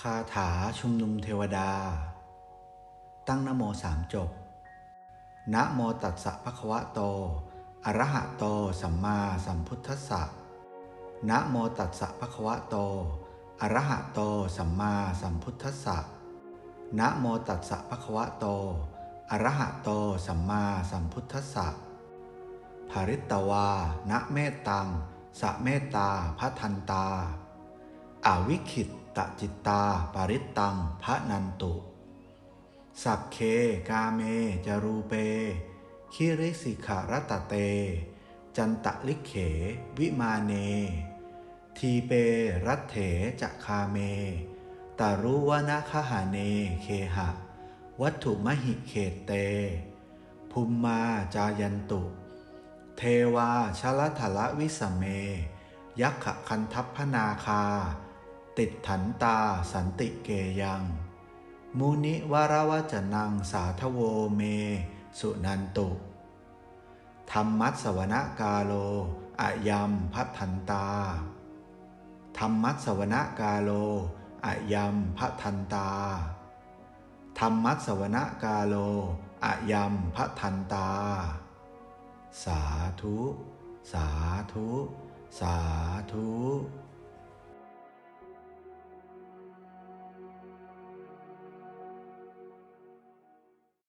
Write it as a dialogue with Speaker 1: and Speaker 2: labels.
Speaker 1: คาถาชุมนุมเทวดา ตั้งนโมสามจบ นะโมตัสสะภะคะวะโต อะระหะโต สัมมาสัมพุทธัสสะ นะโมตัสสะภะคะวะโต อะระหะโต สัมมาสัมพุทธัสสะ นะโมตัสสะภะคะวะโต อะระหะโต สัมมาสัมพุทธัสสะภาริตตวา นะเมตตัง สะเมตตาพัทันตา อาวิคิตตจิตตาปาริตตังพระนันตุ สัพเคกาเมจารูเป คิริสิขารตเต จันตะลิเข วิมาเน ทีเปรัตเถจะคาเมตารุวนาคหาเนเคหะ วัตถุมหิเขตเต ภูมมาจายันตุ เทวาชลทละวิสเม ยักขคันทัพพนาคา ติดถันตาสันติเกยัง มุนิวรวจนังสาทโวเม สุนันตุ ธรรมัสวนกาโลอะยัมพัทันตา ธรรมัสวนกาโลอะยัมพัทันตา ธรรมัสวนกาโลอะยัมพัทันตา สาธุ สาธุ สาธุ